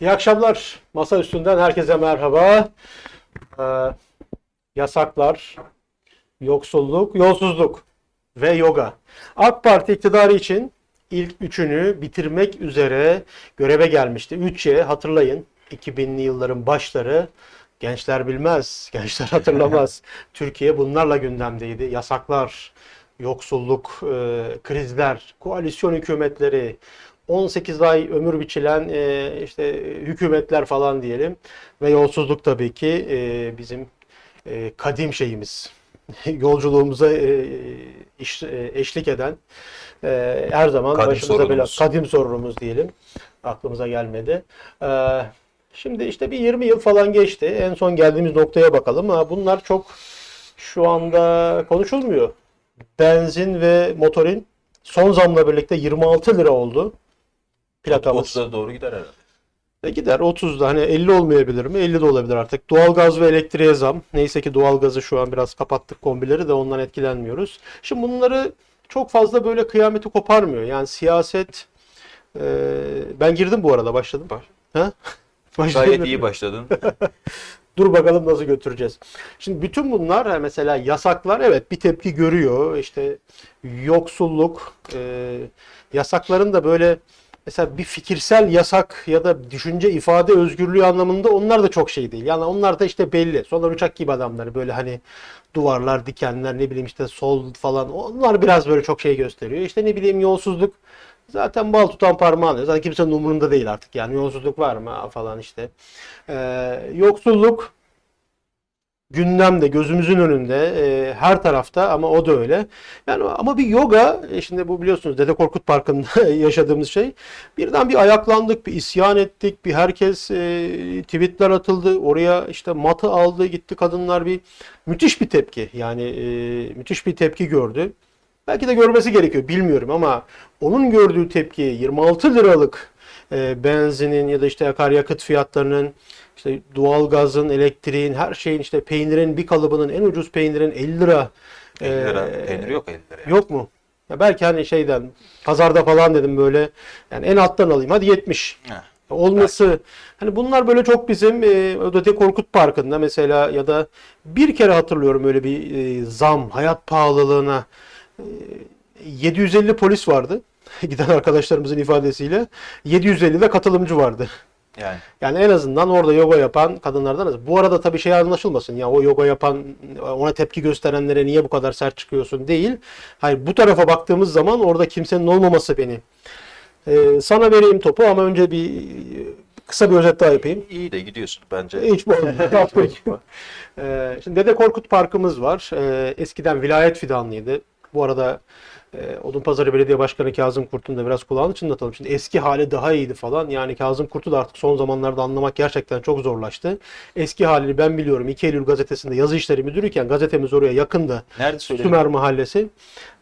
İyi akşamlar. Masa üstünden herkese merhaba. Ee, yasaklar, yoksulluk, yolsuzluk ve yoga. AK Parti iktidarı için ilk üçünü bitirmek üzere göreve gelmişti. 3'ye hatırlayın 2000'li yılların başları. Gençler bilmez, gençler hatırlamaz. Türkiye bunlarla gündemdeydi. Yasaklar, yoksulluk, e, krizler, koalisyon hükümetleri, 18 ay ömür biçilen e, işte hükümetler falan diyelim ve yolsuzluk tabii ki e, bizim e, kadim şeyimiz. Yolculuğumuza e, iş- e, eşlik eden e, her zaman Kadim başımıza bela sorunumuz. kadim sorunumuz diyelim. Aklımıza gelmedi. E, şimdi işte bir 20 yıl falan geçti. En son geldiğimiz noktaya bakalım. Ha, bunlar çok şu anda konuşulmuyor. Benzin ve motorin son zamla birlikte 26 lira oldu. Plakamız. 30'a doğru gider herhalde. E gider 30'da hani 50 olmayabilir mi? 50 de olabilir artık. Doğalgaz ve elektriğe zam. Neyse ki doğalgazı şu an biraz kapattık kombileri de ondan etkilenmiyoruz. Şimdi bunları çok fazla böyle kıyameti koparmıyor. Yani siyaset e, ben girdim bu arada başladım. Ha? Başladım. Gayet iyi başladın. Dur bakalım nasıl götüreceğiz. Şimdi bütün bunlar ha, mesela yasaklar evet bir tepki görüyor. İşte yoksulluk, e, yasakların da böyle mesela bir fikirsel yasak ya da düşünce ifade özgürlüğü anlamında onlar da çok şey değil. Yani onlar da işte belli. Solar uçak gibi adamlar böyle hani duvarlar, dikenler ne bileyim işte sol falan onlar biraz böyle çok şey gösteriyor. İşte ne bileyim yolsuzluk zaten bal tutan parmağını. Zaten kimsenin umurunda değil artık yani yolsuzluk var mı falan işte. Ee, yoksulluk gündemde, gözümüzün önünde, e, her tarafta ama o da öyle. Yani ama bir yoga, e, şimdi bu biliyorsunuz Dede Korkut Parkı'nda yaşadığımız şey. Birden bir ayaklandık, bir isyan ettik, bir herkes e, tweetler atıldı. Oraya işte matı aldı, gitti kadınlar bir müthiş bir tepki. Yani e, müthiş bir tepki gördü. Belki de görmesi gerekiyor bilmiyorum ama onun gördüğü tepki 26 liralık e, benzinin ya da işte akaryakıt fiyatlarının işte doğalgazın, elektriğin, her şeyin işte peynirin bir kalıbının en ucuz peynirin 50 lira. 50 lira. e, Peynir yok 50 lira. Yok mu? Ya belki hani şeyden pazarda falan dedim böyle yani en alttan alayım hadi 70 Heh. olması hani bunlar böyle çok bizim e, Ödete Korkut Parkı'nda mesela ya da bir kere hatırlıyorum öyle bir e, zam hayat pahalılığına e, 750 polis vardı giden arkadaşlarımızın ifadesiyle 750 de katılımcı vardı. Yani Yani en azından orada yoga yapan kadınlardan az. Bu arada tabii şey anlaşılmasın ya o yoga yapan ona tepki gösterenlere niye bu kadar sert çıkıyorsun değil. Hayır bu tarafa baktığımız zaman orada kimsenin olmaması beni. Ee, sana vereyim topu ama önce bir kısa bir özet daha yapayım. iyi de gidiyorsun bence. Hiç bu Ee, Şimdi Dede Korkut Parkımız var. Ee, eskiden vilayet fidanlıydı. Bu arada e, Odunpazarı Belediye Başkanı Kazım Kurt'un da biraz kulağını çınlatalım. Şimdi eski hali daha iyiydi falan. Yani Kazım Kurt'u da artık son zamanlarda anlamak gerçekten çok zorlaştı. Eski halini ben biliyorum. 2 Eylül gazetesinde yazı işleri müdürüyken gazetemiz oraya yakındı. Nerede söyledin? Sümer Mahallesi.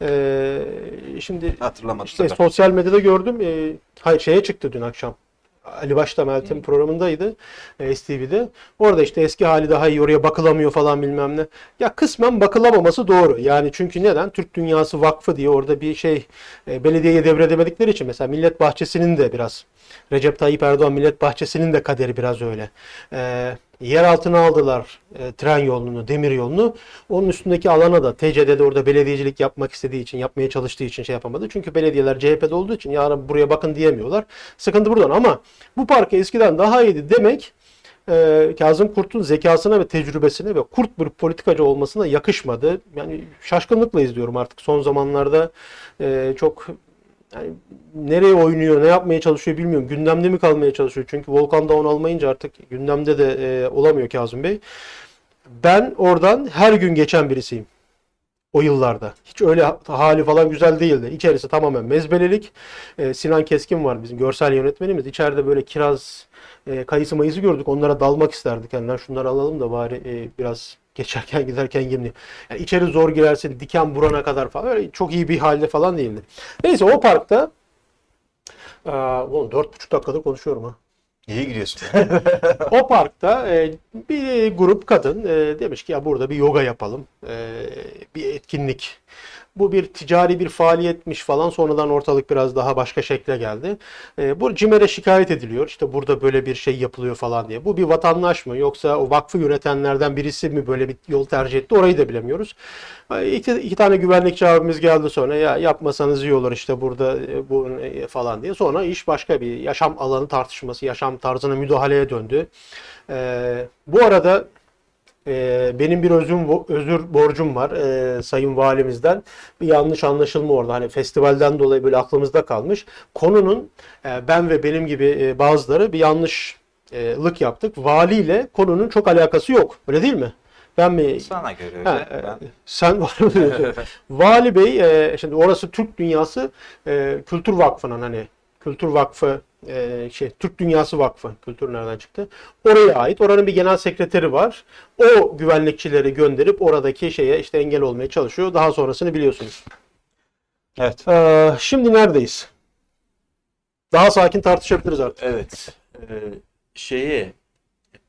Ee, şimdi Hatırlamadım. işte sosyal medyada gördüm. E, hayır şeye çıktı dün akşam. Ali Başta Meltem programındaydı e, STV'de. Orada işte eski hali daha iyi oraya bakılamıyor falan bilmem ne. Ya kısmen bakılamaması doğru. Yani çünkü neden? Türk Dünyası Vakfı diye orada bir şey e, belediyeye devredemedikleri için mesela Millet Bahçesi'nin de biraz Recep Tayyip Erdoğan Millet Bahçesi'nin de kaderi biraz öyle. E, yer altına aldılar e, tren yolunu, demir yolunu. Onun üstündeki alana da TC'de de orada belediyecilik yapmak istediği için, yapmaya çalıştığı için şey yapamadı. Çünkü belediyeler CHP'de olduğu için yarın buraya bakın diyemiyorlar. Sıkıntı buradan ama bu park eskiden daha iyiydi demek e, Kazım Kurt'un zekasına ve tecrübesine ve kurt bir politikacı olmasına yakışmadı. Yani şaşkınlıkla izliyorum artık son zamanlarda e, çok yani nereye oynuyor, ne yapmaya çalışıyor bilmiyorum. Gündemde mi kalmaya çalışıyor? Çünkü Volkan Dağın almayınca artık gündemde de e, olamıyor Kazım Bey. Ben oradan her gün geçen birisiyim. O yıllarda. Hiç öyle ha- hali falan güzel değildi. İçerisi tamamen mezbelelik. E, Sinan Keskin var bizim görsel yönetmenimiz. İçeride böyle kiraz, e, kayısı mayısı gördük. Onlara dalmak isterdik. Yani şunları alalım da bari e, biraz geçerken giderken yemli. Yani içeri zor girersin diken burana kadar falan. Öyle çok iyi bir halde falan değildi. Neyse o parkta Aa, oğlum dört buçuk dakikadır konuşuyorum ha. İyi gidiyorsun. O parkta e, bir grup kadın e, demiş ki ya burada bir yoga yapalım. E, bir etkinlik bu bir ticari bir faaliyetmiş falan sonradan ortalık biraz daha başka şekle geldi. E, bu CİMER'e şikayet ediliyor. İşte burada böyle bir şey yapılıyor falan diye. Bu bir vatandaş mı yoksa o vakfı yönetenlerden birisi mi böyle bir yol tercih etti orayı da bilemiyoruz. E, İki, iki tane güvenlikçi abimiz geldi sonra ya yapmasanız iyi olur işte burada e, bu e, falan diye. Sonra iş başka bir yaşam alanı tartışması, yaşam tarzına müdahaleye döndü. E, bu arada e, benim bir özüm, özür borcum var e, Sayın Valimizden. Bir yanlış anlaşılma orada. Hani festivalden dolayı böyle aklımızda kalmış. Konunun e, ben ve benim gibi e, bazıları bir yanlışlık yaptık. Valiyle konunun çok alakası yok. Öyle değil mi? Ben mi Sana göre öyle. Ha, e, Ben- sen var mı? Vali Bey, e, şimdi orası Türk Dünyası e, Kültür Vakfı'nın hani Kültür Vakfı e, şey Türk Dünyası Vakfı kültür nereden çıktı? Oraya ait. Oranın bir genel sekreteri var. O güvenlikçileri gönderip oradaki şeye işte engel olmaya çalışıyor. Daha sonrasını biliyorsunuz. Evet. Ee, şimdi neredeyiz? Daha sakin tartışabiliriz artık. Evet. Ee, şeye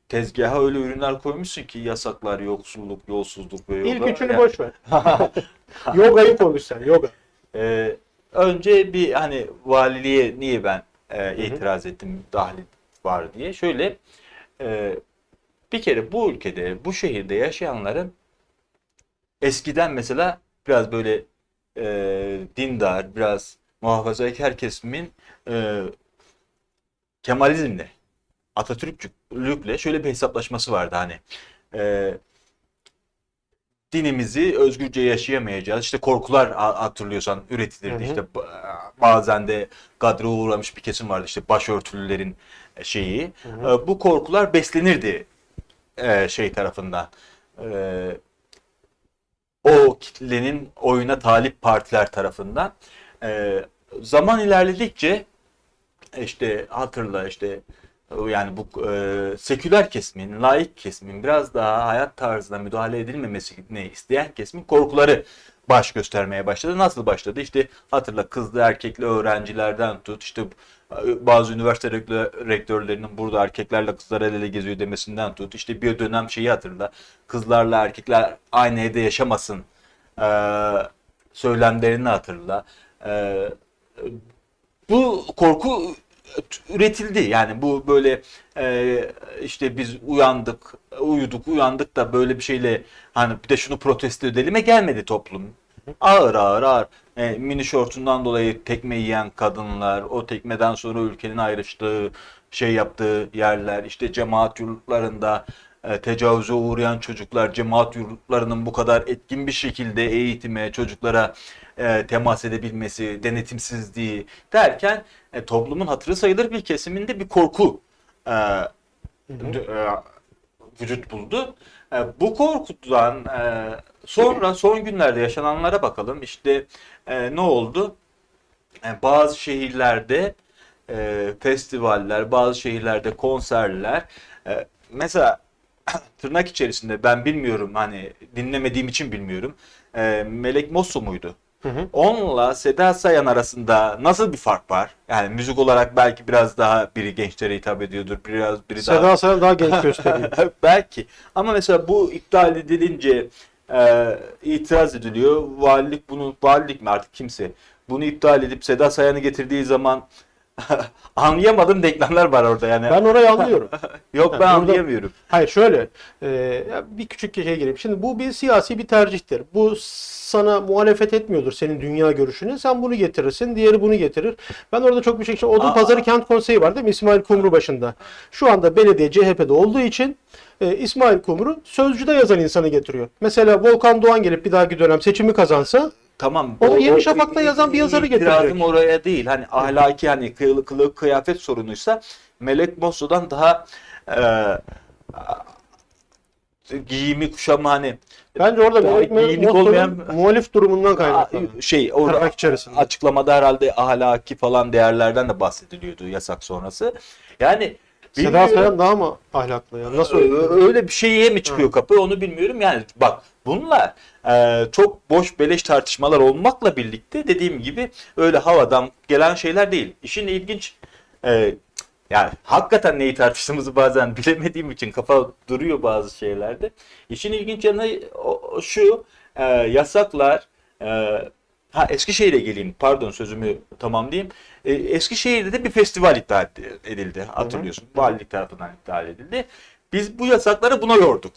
tezgaha öyle ürünler koymuşsun ki yasaklar, yoksulluk, yolsuzluk ve yoga. İlk üçünü Yani, boş ver. Yogayı konuş sen. Yoga. e, önce bir hani valiliğe niye ben e, itiraz ettim dahil var diye. Şöyle e, bir kere bu ülkede, bu şehirde yaşayanların eskiden mesela biraz böyle e, dindar, biraz muhafazakar kesimin e, Kemalizmle, Atatürkçülükle şöyle bir hesaplaşması vardı hani. E, dinimizi özgürce yaşayamayacağız. İşte korkular hatırlıyorsan üretilirdi. Hı hı. İşte ba- bazen de gadre uğramış bir kesim vardı. İşte başörtülülerin e, şeyi. hı. E, Bu korkular beslenirdi e, şey tarafından. O kitlenin oyuna talip partiler tarafından. Zaman ilerledikçe işte hatırla işte yani bu e, seküler kesimin, laik kesimin biraz daha hayat tarzına müdahale edilmemesini isteyen kesimin korkuları baş göstermeye başladı. Nasıl başladı? İşte hatırla kızlı erkekli öğrencilerden tut işte e, bazı üniversite rektör- rektörlerinin burada erkeklerle kızlar el ele geziyor demesinden tut. İşte bir dönem şeyi hatırla. Kızlarla erkekler aynı evde yaşamasın e, söylemlerini hatırla. E, bu korku üretildi. Yani bu böyle e, işte biz uyandık, uyuduk, uyandık da böyle bir şeyle hani bir de şunu protesto edelim'e gelmedi toplum. Ağır ağır ağır. E, mini şortundan dolayı tekme yiyen kadınlar, o tekmeden sonra ülkenin ayrıştığı, şey yaptığı yerler, işte cemaat yurtlarında e, tecavüze uğrayan çocuklar, cemaat yurtlarının bu kadar etkin bir şekilde eğitime, çocuklara e, temas edebilmesi, denetimsizliği derken e, toplumun hatırı sayılır bir kesiminde bir korku e, d- e, vücut buldu. E, bu korkudan e, sonra son günlerde yaşananlara bakalım. İşte e, ne oldu? E, bazı şehirlerde e, festivaller, bazı şehirlerde konserler. E, mesela tırnak içerisinde ben bilmiyorum hani dinlemediğim için bilmiyorum. E, Melek Mosso muydu? Hı hı. Onunla Seda Sayan arasında nasıl bir fark var? Yani müzik olarak belki biraz daha biri gençlere hitap ediyordur, biraz biri daha Seda Sayan daha genç gösteriyor. belki. Ama mesela bu iptal edilince e, itiraz ediliyor. Valilik bunu valilik mi artık kimse bunu iptal edip Seda Sayan'ı getirdiği zaman anlayamadığım denklemler var orada yani. Ben orayı anlıyorum. Yok ben burada- anlayamıyorum. Hayır şöyle e, bir küçük şeye gireyim. Şimdi bu bir siyasi bir tercihtir. Bu sana muhalefet etmiyordur senin dünya görüşüne. Sen bunu getirirsin, diğeri bunu getirir. Ben orada çok bir şey Odun Aa. Pazarı Kent Konseyi var değil mi? İsmail Kumru başında. Şu anda belediye CHP'de olduğu için e, İsmail Kumru sözcüde yazan insanı getiriyor. Mesela Volkan Doğan gelip bir dahaki dönem seçimi kazansa Tamam. Onu Yeni Şafak'ta yazan bir yazarı İtirazım getirecek. oraya değil. Hani ahlaki hani kılık, kılık kıyafet sorunuysa Melek Mosso'dan daha e, giyimi kuşamı hani bence orada Melek olmayan- muhalif durumundan kaynaklanıyor. şey orada açıklamada herhalde ahlaki falan değerlerden de bahsediliyordu yasak sonrası. Yani Seda. Sayan daha mı ahlaklı ya? Nasıl öyle? Öyle bir şeye mi çıkıyor kapı onu bilmiyorum. Yani bak bunlar e, çok boş beleş tartışmalar olmakla birlikte dediğim gibi öyle havadan gelen şeyler değil. İşin ilginç e, yani hakikaten neyi tartıştığımızı bazen bilemediğim için kafa duruyor bazı şeylerde. İşin ilginç yanı o şu e, yasaklar e, Ha Eskişehir'e geleyim. Pardon sözümü tamamlayayım. E, Eskişehir'de de bir festival iptal edildi. Hatırlıyorsun. Valilik tarafından iptal edildi. Biz bu yasakları buna yorduk.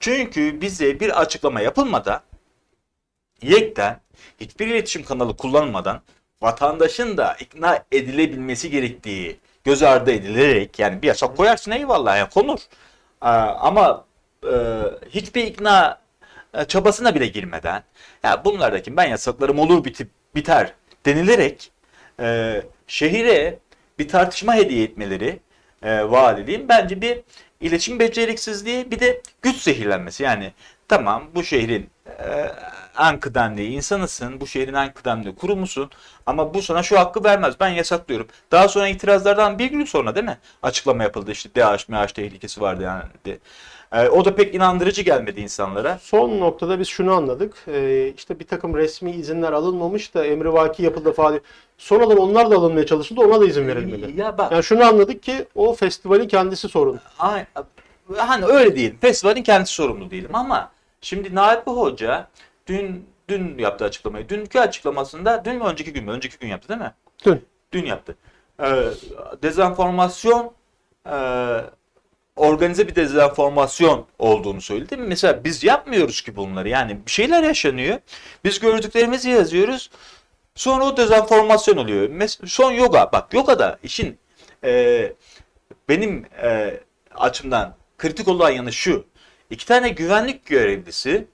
Çünkü bize bir açıklama yapılmadan yekten hiçbir iletişim kanalı kullanmadan vatandaşın da ikna edilebilmesi gerektiği göz ardı edilerek yani bir yasak koyarsın eyvallah ya konur. Aa, ama e, hiçbir ikna çabasına bile girmeden ya bunlardaki ben yasaklarım olur bitip biter denilerek e, şehire bir tartışma hediye etmeleri e, valiliğin bence bir iletişim beceriksizliği bir de güç zehirlenmesi. Yani tamam bu şehrin e, en kıdemli insanısın, bu şehrin en kıdemli kurumusun ama bu sana şu hakkı vermez. Ben yasaklıyorum. Daha sonra itirazlardan bir gün sonra değil mi? Açıklama yapıldı işte DH, MH tehlikesi vardı yani. De. E, o da pek inandırıcı gelmedi insanlara. Son noktada biz şunu anladık. Ee, işte bir takım resmi izinler alınmamış da emrivaki yapıldı falan. Sonradan onlar da alınmaya çalışıldı. Ona da izin verilmedi. Ya bak Yani şunu anladık ki o festivalin kendisi sorun. Ay, hani öyle değil. Festivalin kendisi sorumlu değilim ama şimdi Nabi Hoca dün dün yaptı açıklamayı. Dünkü açıklamasında dün mü önceki gün mü? Önceki gün yaptı değil mi? Dün. Dün yaptı. Ee, dezenformasyon e, organize bir dezenformasyon olduğunu söyledi. Mesela biz yapmıyoruz ki bunları. Yani bir şeyler yaşanıyor. Biz gördüklerimizi yazıyoruz. Sonra o dezenformasyon oluyor. Mes- son yoga. Bak yogada işin e, benim e, açımdan kritik olan yanı şu. İki tane güvenlik görevlisi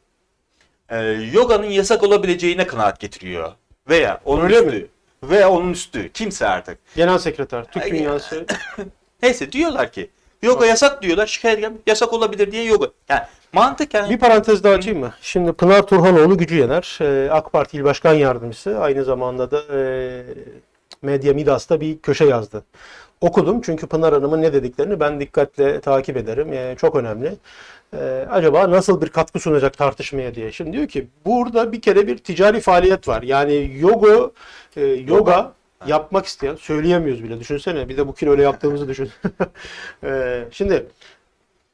e, yoganın yasak olabileceğine kanaat getiriyor. Veya onun Öyle üstü. mi? Veya onun üstü. Kimse artık. Genel sekreter, Türk Dünyası. Neyse diyorlar ki yoga yasak diyorlar. Şikayet gelmiş. Yasak olabilir diye yoga. Yani mantık yani. Bir parantez daha açayım mı? Şimdi Pınar Turhanoğlu Gücü Yener, e, AK Parti İl Başkan Yardımcısı. Aynı zamanda da e, Medya Midas'ta bir köşe yazdı. Okudum çünkü Pınar Hanım'ın ne dediklerini ben dikkatle takip ederim. E, çok önemli. E, acaba nasıl bir katkı sunacak tartışmaya diye. Şimdi diyor ki burada bir kere bir ticari faaliyet var. Yani yoga, e, yoga yapmak isteyen, söyleyemiyoruz bile düşünsene. Bir de bu kiloyla yaptığımızı düşün. E, şimdi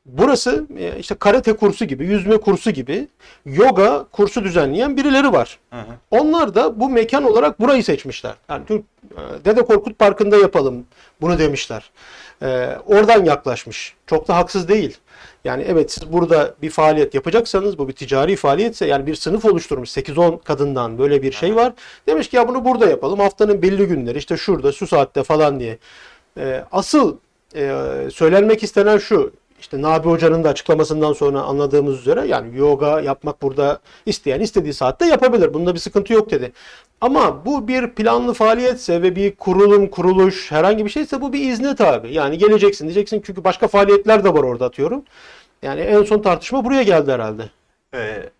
Burası e, işte karate kursu gibi, yüzme kursu gibi yoga kursu düzenleyen birileri var. Hı hı. Onlar da bu mekan olarak burayı seçmişler. Yani Türk e, Dede Korkut Parkı'nda yapalım bunu demişler. E, oradan yaklaşmış. Çok da haksız değil. Yani evet siz burada bir faaliyet yapacaksanız bu bir ticari faaliyetse yani bir sınıf oluşturmuş 8-10 kadından böyle bir şey var. Demiş ki ya bunu burada yapalım haftanın belli günleri işte şurada şu saatte falan diye. E, asıl e, söylenmek istenen şu işte Nabi Hoca'nın da açıklamasından sonra anladığımız üzere yani yoga yapmak burada isteyen istediği saatte yapabilir. Bunda bir sıkıntı yok dedi. Ama bu bir planlı faaliyetse ve bir kurulum, kuruluş herhangi bir şeyse bu bir izne tabi. Yani geleceksin diyeceksin çünkü başka faaliyetler de var orada atıyorum. Yani en son tartışma buraya geldi herhalde. Ee,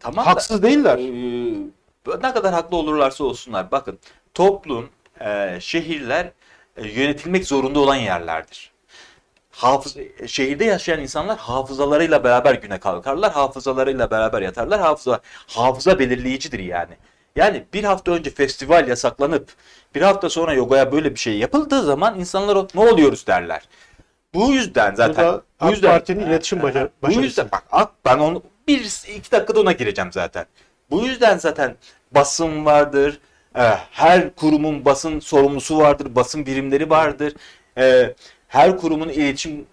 tamam Haksız da, değiller. e, ne kadar haklı olurlarsa olsunlar. Bakın toplum, e, şehirler e, yönetilmek zorunda olan yerlerdir. Hafız, şehirde yaşayan insanlar hafızalarıyla beraber güne kalkarlar, hafızalarıyla beraber yatarlar. Hafıza, hafıza belirleyicidir yani. Yani bir hafta önce festival yasaklanıp bir hafta sonra yogaya böyle bir şey yapıldığı zaman insanlar o- ne oluyoruz derler. Bu yüzden zaten bu AK yüzden Parti'nin iletişim baca- bu başarısı. yüzden bak AK ben onu bir iki dakikada ona gireceğim zaten. Bu yüzden zaten basın vardır. e, Her kurumun basın sorumlusu vardır, basın birimleri vardır. Her kurumun iletişim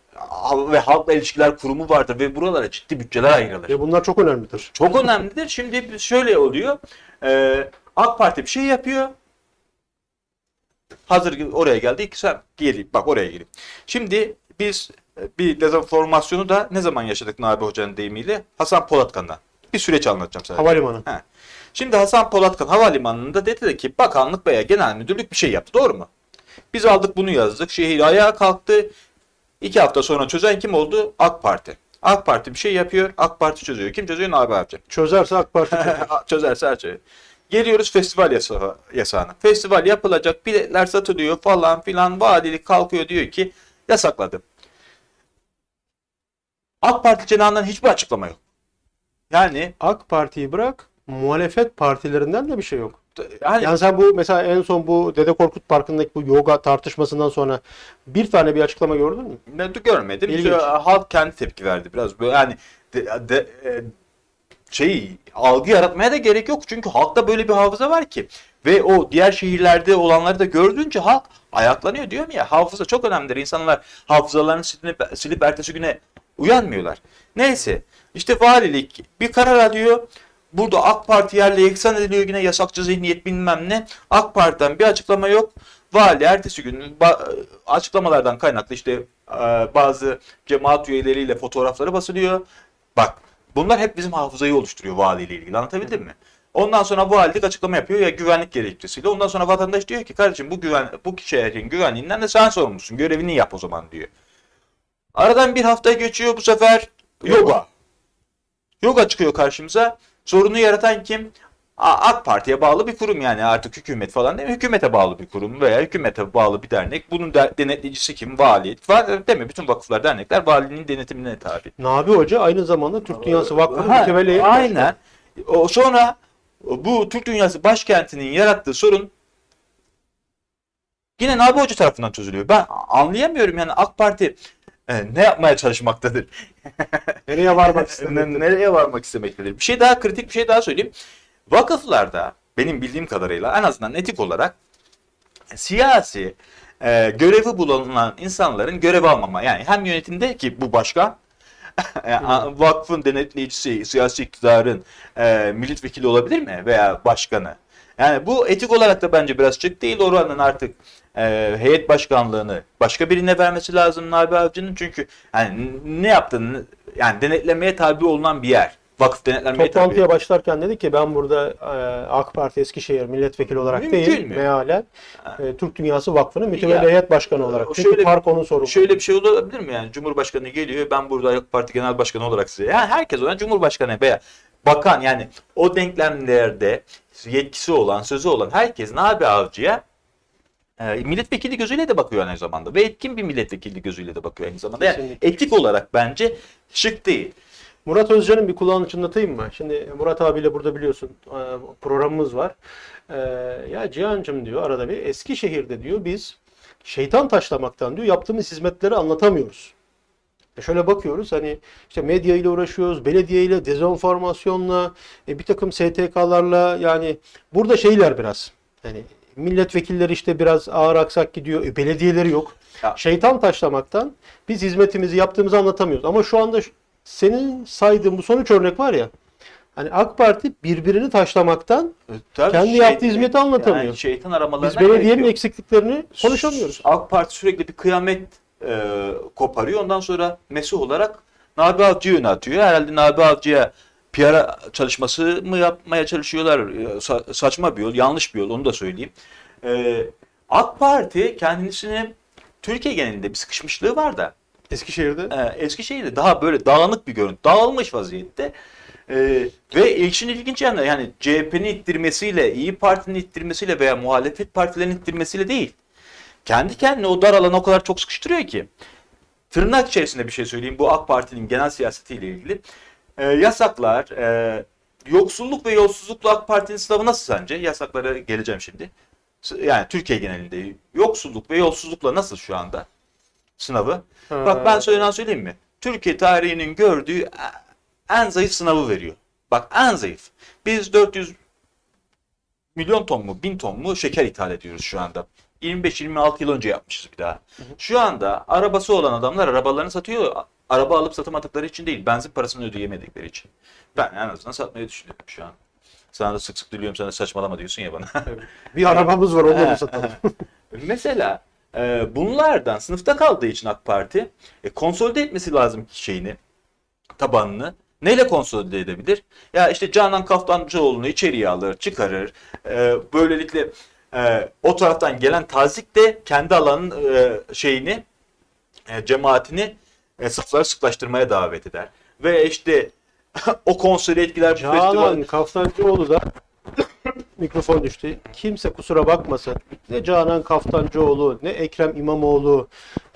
ve halkla ilişkiler kurumu vardır ve buralara ciddi bütçeler ayrılır. Ve bunlar çok önemlidir. Çok önemlidir. Şimdi şöyle oluyor. Ee, AK Parti bir şey yapıyor. Hazır oraya geldik. Sen geleyim. Bak oraya geleyim. Şimdi biz e, bir dezenformasyonu da ne zaman yaşadık Nabi Hoca'nın deyimiyle? Hasan Polatkan'dan. Bir süreç anlatacağım sana. Havalimanı. He. Şimdi Hasan Polatkan havalimanında dedi ki bakanlık veya genel müdürlük bir şey yaptı. Doğru mu? Biz aldık bunu yazdık. Şehir ayağa kalktı. İki hafta sonra çözen kim oldu? AK Parti. AK Parti bir şey yapıyor. AK Parti çözüyor. Kim çözüyor? Nabi Avcı. Çözerse AK Parti çözer. Çözerse her şeyi. Geliyoruz festival yasa yasağına. Festival yapılacak, biletler satılıyor falan filan. Valilik kalkıyor diyor ki yasakladım. AK Parti cenahından hiçbir açıklama yok. Yani AK Parti'yi bırak muhalefet partilerinden de bir şey yok. Yani Yani sen bu mesela en son bu Dede Korkut Parkı'ndaki bu yoga tartışmasından sonra bir tane bir açıklama gördün mü? ben de görmedim. İşte halk kendi tepki verdi biraz böyle yani de, de- e, şey algı yaratmaya da gerek yok. Çünkü halkta böyle bir hafıza var ki. Ve o diğer şehirlerde olanları da gördüğünce halk ayaklanıyor diyorum ya. Hafıza çok önemlidir. İnsanlar hafızalarını silip, silip ertesi güne uyanmıyorlar. Neyse işte valilik bir karar alıyor. Burada AK Parti yerle yeksan ediliyor yine yasakçı zihniyet bilmem ne. AK Parti'den bir açıklama yok. Vali ertesi gün açıklamalardan kaynaklı işte e, bazı cemaat üyeleriyle fotoğrafları basılıyor. Bak bunlar hep bizim hafızayı oluşturuyor valiyle ilgili anlatabildim mi? Ondan sonra valilik açıklama yapıyor ya güvenlik gerekçesiyle. Ondan sonra vatandaş diyor ki kardeşim bu güven bu şehrin güvenliğinden de sen sorumlusun. Görevini yap o zaman diyor. Aradan bir hafta geçiyor bu sefer yoga. Yoga çıkıyor karşımıza. Sorunu yaratan kim? AK Parti'ye bağlı bir kurum yani artık hükümet falan değil mi? Hükümete bağlı bir kurum veya hükümete bağlı bir dernek. Bunun de- denetleyicisi kim? Vali. Var değil mi? Bütün vakıflar, dernekler valinin denetimine tabi. Nabi Hoca aynı zamanda Türk Dünyası Vakfı'nın başkanı. Aynen. O sonra bu Türk Dünyası başkentinin yarattığı sorun yine Nabi Hoca tarafından çözülüyor. Ben anlayamıyorum yani AK Parti e, ne yapmaya çalışmaktadır? Nereye varmak? Ne- Nereye varmak istemektedir? Bir şey daha kritik bir şey daha söyleyeyim. Vakıflarda benim bildiğim kadarıyla en azından etik olarak siyasi e, görevi bulunan insanların görev almama yani hem yönetimde ki bu başkan e, a- vakfın denetleyicisi, siyasi iktidarın e, milletvekili olabilir mi veya başkanı? Yani bu etik olarak da bence biraz çık değil. Oranın artık e, heyet başkanlığını başka birine vermesi lazım Nabi Avcı'nın. Çünkü yani ne yaptığını yani denetlemeye tabi olunan bir yer. Vakıf denetlenmeye tabi. Toplantıya başlarken dedi ki ben burada e, AK Parti Eskişehir milletvekili olarak Mümkün değil, mü? mealen e, Türk Dünyası Vakfı'nın mütevelli heyet başkanı olarak. Çünkü şöyle- park onun sorumlu. Şöyle bir şey olabilir mi yani? Cumhurbaşkanı geliyor ben burada AK Parti Genel Başkanı olarak size. Yani herkes olan Cumhurbaşkanı veya bakan yani o denklemlerde yetkisi olan, sözü olan herkes Nabi Avcı'ya e, milletvekili gözüyle de bakıyor aynı zamanda. Ve etkin bir milletvekili gözüyle de bakıyor aynı zamanda. Yani Kesinlikle. etik olarak bence şık değil. Murat Özcan'ın bir kulağını çınlatayım mı? Şimdi Murat abiyle burada biliyorsun e, programımız var. E, ya Cihan'cım diyor arada bir Eskişehir'de diyor biz şeytan taşlamaktan diyor yaptığımız hizmetleri anlatamıyoruz. E şöyle bakıyoruz hani işte medya ile uğraşıyoruz, belediye ile dezenformasyonla, e, bir takım STK'larla yani burada şeyler biraz hani milletvekilleri işte biraz ağır aksak gidiyor, e, belediyeleri yok. Ya. Şeytan taşlamaktan biz hizmetimizi yaptığımızı anlatamıyoruz. Ama şu anda senin saydığın bu sonuç örnek var ya hani AK Parti birbirini taşlamaktan E, tabii Kendi yaptığı hizmeti anlatamıyor. Yani şeytan aramalarına biz belediyenin eksikliklerini konuşamıyoruz. AK Parti sürekli bir kıyamet e, koparıyor. Ondan sonra mesuh olarak Nabi Avcı'yı öne atıyor. Herhalde Nabi Avcı'ya PR çalışması mı yapmaya çalışıyorlar? E, sa- saçma bir yol, yanlış bir yol onu da söyleyeyim. E, AK Parti kendisini Türkiye genelinde bir sıkışmışlığı var da Eskişehir'de e, Eskişehir'de daha böyle dağınık bir görüntü, dağılmış vaziyette. E, ve işin ilginç yanı yani CHP'nin ittirmesiyle, İyi Parti'nin ittirmesiyle veya muhalefet partilerinin ittirmesiyle değil. Kendi kendine o dar alanı o kadar çok sıkıştırıyor ki. Tırnak içerisinde bir şey söyleyeyim. Bu AK Parti'nin genel siyasetiyle ilgili. E, yasaklar, e, yoksulluk ve yolsuzlukla AK Parti'nin sınavı nasıl sence? Yasaklara geleceğim şimdi. Yani Türkiye genelinde yoksulluk ve yolsuzlukla nasıl şu anda sınavı? Bak ben söylenen söyleyeyim mi? Türkiye tarihinin gördüğü e- en zayıf sınavı veriyor. Bak en zayıf. Biz 400 milyon ton mu, 1000 ton mu şeker ithal ediyoruz şu anda. 25-26 yıl önce yapmışız bir daha. Şu anda arabası olan adamlar arabalarını satıyor. Araba alıp satamadıkları için değil, benzin parasını ödeyemedikleri için. Ben en azından satmayı düşünüyorum şu an. Sana da sık sık diliyorum, de saçmalama diyorsun ya bana. bir arabamız var onu da satalım? Mesela e, bunlardan sınıfta kaldığı için AK Parti e, konsolide etmesi lazım şeyini, tabanını. Neyle konsolide edebilir? Ya işte Canan Kaftancıoğlu'nu içeriye alır, çıkarır. E, böylelikle e, o taraftan gelen tazik de kendi alanın e, şeyini, e, cemaatini e, safları sıklaştırmaya davet eder. Ve işte o konseri etkiler bu festival. Canan Kaftancıoğlu da mikrofon düştü. Kimse kusura bakmasın. Ne Canan Kaftancıoğlu, ne Ekrem İmamoğlu,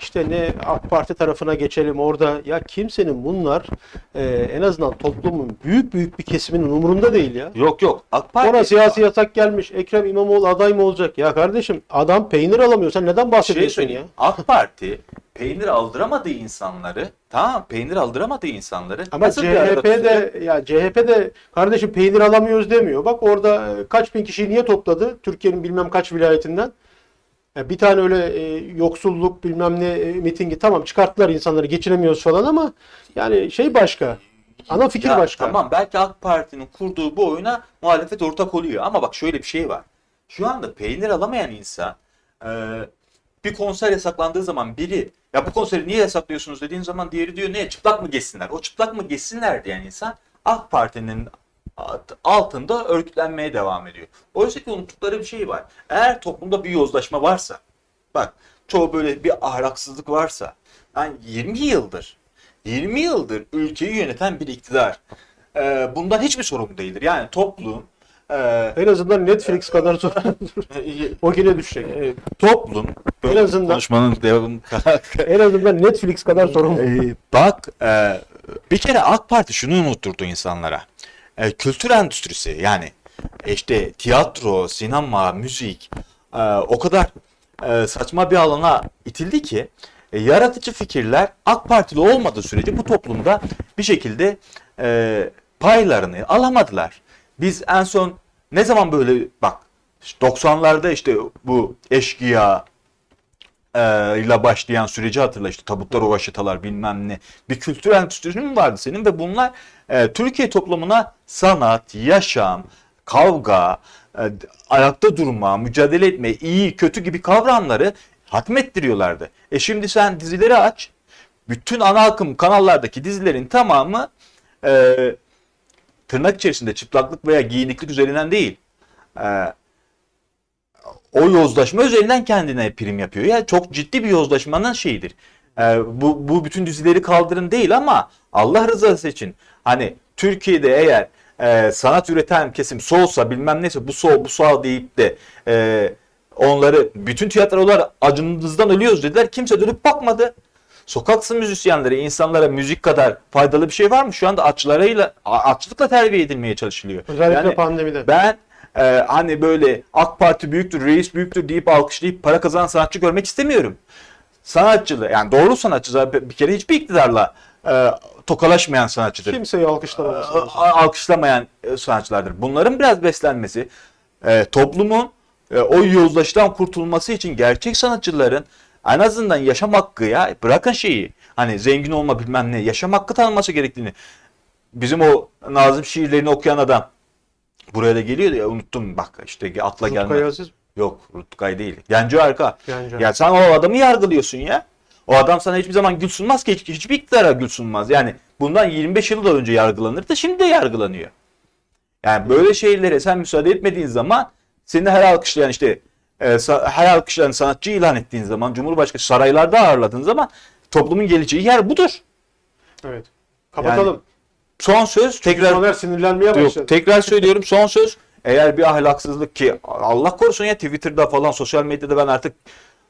işte ne AK Parti tarafına geçelim orada ya kimsenin bunlar e, en azından toplumun büyük büyük bir kesiminin umurunda değil ya. Yok yok. AK Parti Ona siyasi yasak gelmiş. Ekrem İmamoğlu aday mı olacak? Ya kardeşim adam peynir alamıyor. Sen neden şey bahsediyorsun söyleyeyim. ya? AK Parti peynir aldıramadığı insanları tamam peynir aldıramadığı insanları Ama CHP de ya CHP de kardeşim peynir alamıyoruz demiyor. Bak orada kaç bin kişiyi niye topladı? Türkiye'nin bilmem kaç vilayetinden. Ya bir tane öyle e, yoksulluk bilmem ne e, mitingi tamam çıkarttılar insanları geçinemiyoruz falan ama yani şey başka. Ana fikir Ya başka. Tamam belki AK Parti'nin kurduğu bu oyuna muhalefet ortak oluyor ama bak şöyle bir şey var. Şu anda peynir alamayan insan e, bir konser yasaklandığı zaman biri ya bu konseri niye yasaklıyorsunuz dediğin zaman diğeri diyor ne çıplak mı geçsinler? O çıplak mı geçsinler diyen insan AK Parti'nin altında örgütlenmeye devam ediyor. Oysa ki unuttukları bir şey var. Eğer toplumda bir yozlaşma varsa bak çoğu böyle bir ahlaksızlık varsa yani 20 yıldır 20 yıldır ülkeyi yöneten bir iktidar e, bundan hiçbir sorumlu değildir. Yani toplum e, En azından Netflix kadar zor. o yine düşecek. e, toplum En azından- konuşmanın devamı En azından Netflix kadar sorumlu. Ee, bak e, bir kere AK Parti şunu unutturdu insanlara. E, kültür endüstrisi yani e, işte tiyatro, sinema, müzik e, o kadar e, saçma bir alana itildi ki e, yaratıcı fikirler AK Partili olmadığı sürece bu toplumda bir şekilde e, paylarını alamadılar. Biz en son ne zaman böyle bak 90'larda işte bu eşkıya, ile başlayan süreci hatırla işte tabutlar ovaşıtalar bilmem ne. Bir kültür endüstrinin mi vardı senin ve bunlar e, Türkiye toplumuna sanat, yaşam, kavga, e, ayakta durma, mücadele etme, iyi, kötü gibi kavramları hatmettiriyorlardı. E şimdi sen dizileri aç. Bütün ana akım kanallardaki dizilerin tamamı e, tırnak içerisinde çıplaklık veya giyiniklik üzerinden değil. E, o yozlaşma üzerinden kendine prim yapıyor. Yani çok ciddi bir yozlaşmanın şeyidir. Ee, bu, bu bütün dizileri kaldırın değil ama Allah rızası için hani Türkiye'de eğer e, sanat üreten kesim solsa bilmem neyse bu sol bu sağ deyip de e, onları bütün tiyatrolar acınızdan ölüyoruz dediler. Kimse dönüp bakmadı. Sokak müzisyenleri insanlara müzik kadar faydalı bir şey var mı? Şu anda açlarıyla açlıkla terbiye edilmeye çalışılıyor. Özellikle Yani- pandemide. ben e, hani böyle AK Parti büyüktür, reis büyüktür deyip alkışlayıp para kazanan sanatçı görmek istemiyorum. Sanatçılı yani doğru sanatçı zaten bir kere hiçbir iktidarla e, tokalaşmayan sanatçıdır. Kimseyi alkışlamaması A- lazım. a- alkışlamayan e, sanatçılardır. Bunların biraz beslenmesi e, toplumun e, o yozlaştan kurtulması için gerçek sanatçıların en azından yaşam hakkı ya bırakın şeyi hani zengin olma bilmem ne yaşam hakkı tanınması gerektiğini bizim o Nazım şiirlerini okuyan adam buraya da geliyor ya unuttum bak işte akla Rutkay gelmedi. Aziz Yok Rutkay değil. Genco Arka. Genco. Ya sen o adamı yargılıyorsun ya. O adam sana hiçbir zaman gül sunmaz ki hiç- hiçbir iktidara gül sunmaz. Yani bundan 25 yıl da önce yargılanırdı şimdi de yargılanıyor. Yani böyle şeylere sen müsaade etmediğin zaman seni her alkışlayan işte e, her alkışlayan sanatçı ilan ettiğin zaman Cumhurbaşkanı saraylarda ağırladığın zaman toplumun geleceği yer budur. Evet. Kapatalım. Son söz tekrar Soner sinirlenmeye başladı. Yok, tekrar söylüyorum son söz. Eğer bir ahlaksızlık ki Allah korusun ya Twitter'da falan sosyal medyada ben artık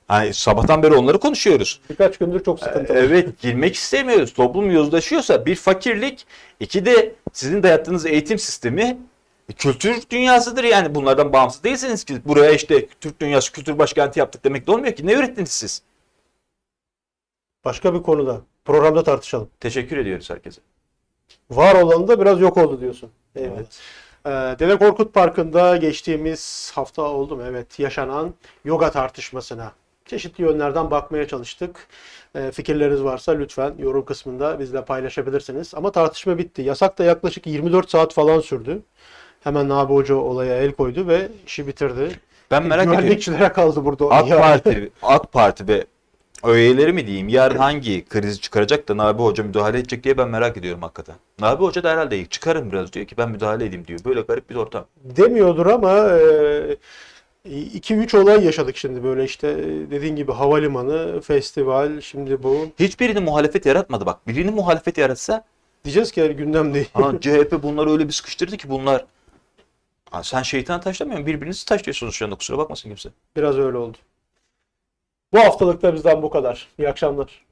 hani sabahtan beri onları konuşuyoruz. Birkaç gündür çok sıkıntılı. Evet girmek istemiyoruz. Toplum yozlaşıyorsa bir fakirlik, iki de sizin dayattığınız eğitim sistemi e, kültür dünyasıdır yani bunlardan bağımsız değilsiniz ki buraya işte Türk dünyası kültür başkenti yaptık demek de olmuyor ki. Ne öğrettiniz siz? Başka bir konuda. Programda tartışalım. Teşekkür ediyoruz herkese. Var olan da biraz yok oldu diyorsun. Eyvallah. Evet. Ee, Deve Korkut Parkı'nda geçtiğimiz hafta oldu mu? Evet, yaşanan yoga tartışmasına çeşitli yönlerden bakmaya çalıştık. Ee, fikirleriniz varsa lütfen yorum kısmında bizle paylaşabilirsiniz. Ama tartışma bitti. Yasak da yaklaşık 24 saat falan sürdü. Hemen Nabi Hoca olaya el koydu ve işi bitirdi. Ben merak ediyorum. Güvenlikçilere kaldı burada. AK Yani. Parti, AK Parti ve üyeleri mi diyeyim yarın hangi krizi çıkaracak da Nabi Hoca müdahale edecek diye ben merak ediyorum hakikaten. Nabi Hoca da herhalde çıkarın biraz diyor ki ben müdahale edeyim diyor. Böyle garip bir ortam. demiyordur ama 2-3 olay yaşadık şimdi böyle işte e, dediğin gibi havalimanı, festival, şimdi bu. Hiçbirini muhalefet yaratmadı bak. Birini muhalefet yaratsa Diyeceğiz ki yani gündem değil. ha, CHP bunları öyle bir sıkıştırdı ki bunlar Ha, sen şeytan taşlamıyorsun birbirinizi taşlıyorsunuz şu anda kusura bakmasın kimse. Biraz öyle oldu. Bu haftalık da bizden bu kadar. İyi akşamlar.